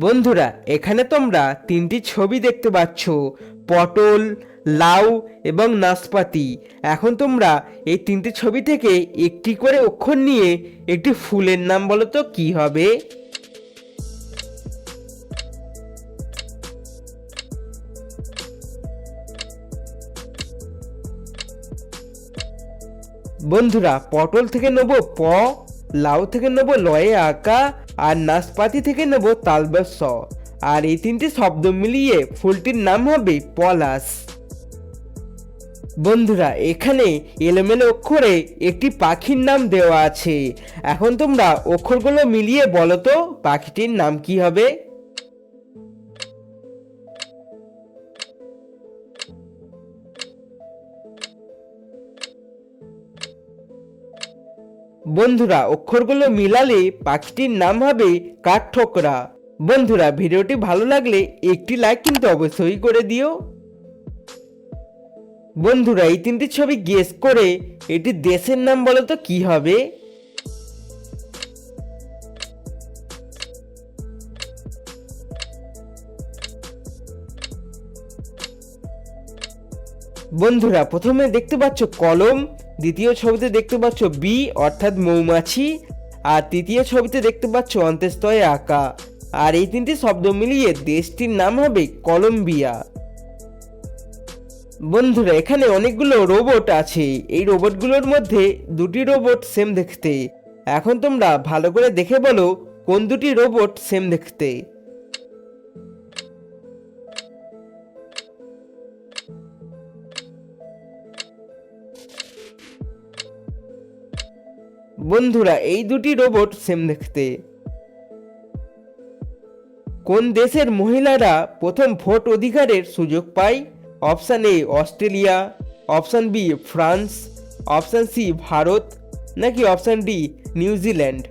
বন্ধুরা, এখানে তোমরা তিনটি ছবি দেখতে পাচ্ছ, পটল, লাউ এবং নাশপাতি। এখন তোমরা এই তিনটি ছবি থেকে একটি করে অক্ষর নিয়ে একটি ফুলের নাম বলো তো, কি হবে? বন্ধুরা, পটল থেকে নেব প লাউ থেকে নেব লয়ে আঁকা, আর নাশপাতি থেকে নেব তালবের স আর এই তিনটি শব্দ মিলিয়ে ফুলটির নাম হবে পলাশ। বন্ধুরা, এখানে এলোমেলো অক্ষরে একটি পাখির নাম দেওয়া আছে। এখন তোমরা অক্ষরগুলো মিলিয়ে বলো তো, পাখিটির নাম কি হবে? বন্ধুরা, অক্ষরগুলো মিলালে পাখিটির নাম হবে কাঠঠোকরা। বন্ধুরা, ভিডিওটি ভালো লাগলে একটি লাইক কিন্তু অবশ্যই করে দিও। বন্ধুরা, এই তিনটি ছবি গেস করে এটি দেশের নাম বলো তো কি হবে? বন্ধুরা, প্রথমে দেখতে পাচ্ছ কলম। দ্বিতীয় ছবিতে দেখতে পাচ্ছ বি অর্থাৎ মৌমাছি। আর তৃতীয় ছবিতে দেখতে পাচ্ছ অন্ত্যেস্তয়ে আঁকা। আর এই তিনটি শব্দ মিলিয়ে দেশটির নাম হবে কলম্বিয়া। বন্ধুরা, এখানে অনেকগুলো রোবট আছে। এই রোবটগুলোর মধ্যে দুটি রোবট সেম দেখতে। এখন তোমরা ভালো করে দেখে বলো কোন দুটি রোবট সেম দেখতে। বন্ধুরা, এই দুটি রোবট সেম দেখতে। কোন দেশের মহিলারা প্রথম ভোট অধিকারের সুযোগ পায়? Option A, Australia, option B, France, option C, Bharat, নাকি অপশান ডি নিউজিল্যান্ড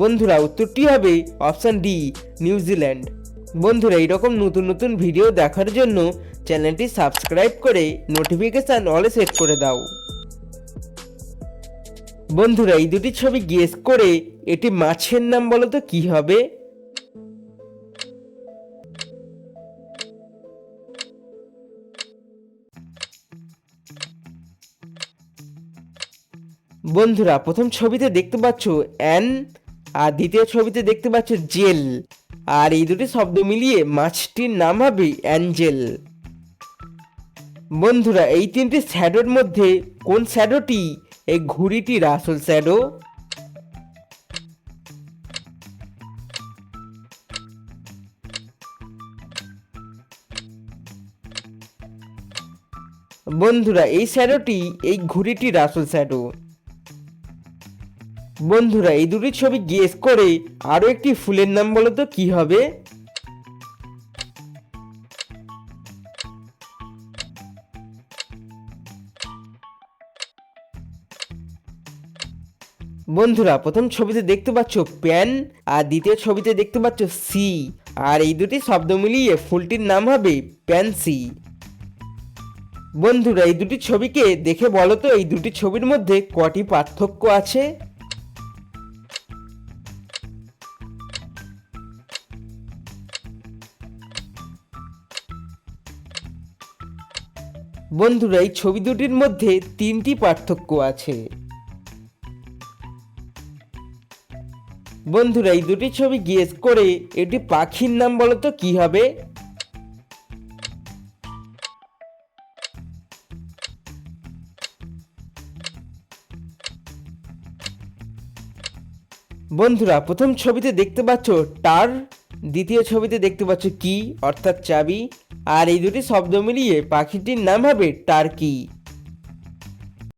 বন্ধুরা, উত্তরটি হবে অপশান ডি নিউজিল্যান্ড বন্ধুরা, এইরকম নতুন নতুন ভিডিও দেখার জন্য চ্যানেলটি সাবস্ক্রাইব করে নোটিফিকেশান অলে সেট করে দাও। বন্ধুরা, এই দুটি ছবি গেস করে এটি মাছের নাম বলো তো কি হবে? বন্ধুরা, প্রথম ছবিতে দেখতে পাচ্ছ অ্যান আর দ্বিতীয় ছবিতে দেখতে পাচ্ছ জেল আর এই দুটি শব্দ মিলিয়ে মাছটির নাম হবে অ্যাঞ্জেল। বন্ধুরা, এই তিনটি শ্যাডোর মধ্যে কোন শ্যাডোটি? এই ঘুড়িটির আসল শ্যাডো? বন্ধুরা, এই শ্যাডোটি, এই ঘুড়িটির আসল শ্যাডো? বন্ধুরা, এই দুটি ছবি গেস করে আরও একটি ফুলের নাম বলো তো, কি হবে? বন্ধুরা, প্রথম ছবিতে দেখতে পাচ্ছ প্যান, আর দ্বিতীয় ছবিতে দেখতে পাচ্ছ সি আর এই দুটি শব্দ মিলিয়ে ফুলটির নাম হবে প্যান্সি বন্ধুরা, এই দুটি ছবিকে দেখে বলো তো, এই দুটি ছবির মধ্যে কটি পার্থক্য আছে? বন্ধুরা, এই ছবি দুটির মধ্যে তিনটি পার্থক্য আছে। বন্ধুরা, এই দুটি ছবি গেস করে এটি পাখির নাম বলতো কি হবে? বন্ধুরা, প্রথম ছবিতে দেখতে পাচ্ছ, টার দ্বিতীয় ছবিতে দেখতে পাচ্ছ কি, অর্থাৎ চাবি। আর এই দুটি শব্দ মিলিয়ে পাখিটির নাম হবে টার্কি।